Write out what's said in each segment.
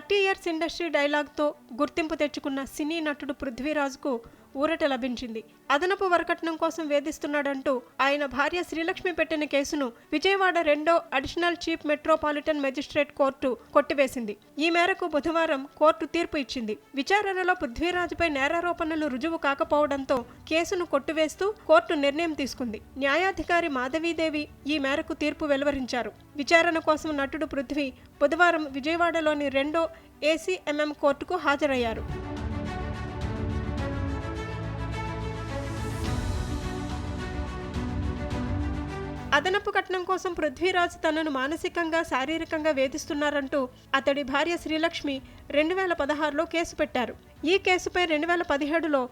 Thirty years industry డైలాగ్తో గుర్తింపు తెచ్చుకున్న సినీ నటుడు పృథ్వీరాజ్కు ఊరట లభించింది. అదనపు వరకట్నం కోసం వేధిస్తున్నాడంటూ ఆయన భార్య శ్రీలక్ష్మి పెట్టిన కేసును విజయవాడ రెండో additional chief metropolitan magistrate court కొట్టివేసింది. ఈ మేరకు బుధవారం కోర్టు తీర్పు ఇచ్చింది. విచారణలో పృథ్వీరాజుపై నేరారోపణలు రుజువు కాకపోవడంతో కేసును కొట్టివేస్తూ కోర్టు నిర్ణయం తీసుకుంది. న్యాయాధికారి మాధవీదేవి ఈ మేరకు తీర్పు వెలువరించారు. విచారణ కోసం నటుడు పృథ్వీ బుధవారం విజయవాడలోని రెండో ఏసీఎంఎం కోర్టుకు హాజరయ్యారు. అదనపు కట్నం కోసం పృథ్వీరాజ్ తనను మానసికంగా శారీరకంగా వేధిస్తున్నారంటూ అతడి భార్య శ్రీలక్ష్మి రెండు వేల పదహారులో కేసు పెట్టారు. ఈ కేసుపై రెండు వేల పదిహేడులో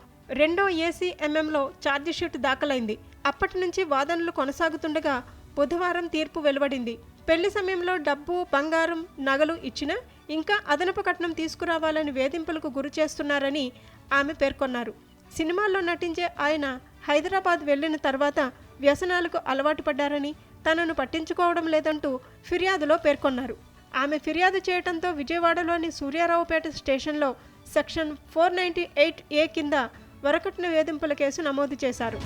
రెండో ఏసీఎంఎంలో ఛార్జిషీట్ దాఖలైంది. అప్పటి నుంచి వాదనలు కొనసాగుతుండగా బుధవారం తీర్పు వెలువడింది. పెళ్ళి సమయంలో డబ్బు బంగారం నగలు ఇచ్చినా ఇంకా అదనపు కట్నం తీసుకురావాలని వేధింపులకు గురి చేస్తున్నారని ఆమె పేర్కొన్నారు. సినిమాల్లో నటించే ఆయన హైదరాబాద్ వెళ్ళిన తర్వాత వ్యసనాలకు అలవాటు పడ్డారని తనను పట్టించుకోవడం లేదంటూ ఫిర్యాదులో పేర్కొన్నారు. ఆమె ఫిర్యాదు చేయడంతో విజయవాడలోని సూర్యారావుపేట స్టేషన్లో section four ninety eight A కింద వరకట్న వేధింపుల కేసు నమోదు చేశారు.